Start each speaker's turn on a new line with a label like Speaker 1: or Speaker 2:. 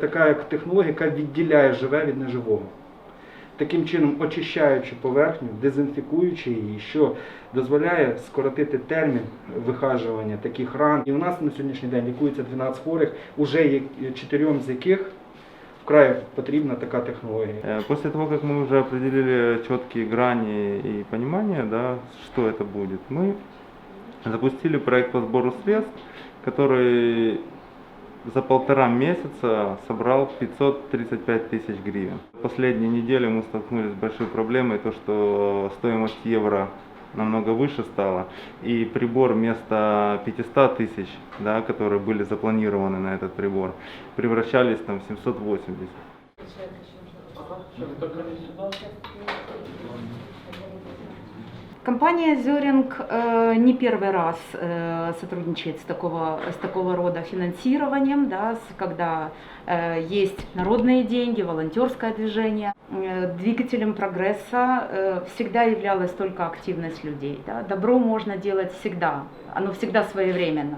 Speaker 1: така як технологія, яка відділяє живе від неживого. Таким чином очищаючи поверхню, дезінфікуючи її, що дозволяє скоротити термін вихажування таких ран. І у нас на сьогоднішній день лікується 12 хворих, уже є- чотирьом з яких вкрай потрібна така технологія.
Speaker 2: Э, После того, как мы уже определили четкие грани и понимание, да, что это будет, мы запустили проект по сбору средств, который за полтора месяца собрал 535 тысяч гривен. Последние недели мы столкнулись с большой проблемой, то что стоимость евро намного выше стала, и прибор вместо 500 тысяч, да, которые были запланированы на этот прибор, превращались там в 780.
Speaker 3: Компания Зеринг э, не первый раз э, сотрудничает с такого, с такого рода финансированием, да, с- когда э, есть народные деньги, волонтерское движение. Двигателем прогресса всегда являлась только активность людей. Да. Добро можно делать всегда, оно всегда своевременно.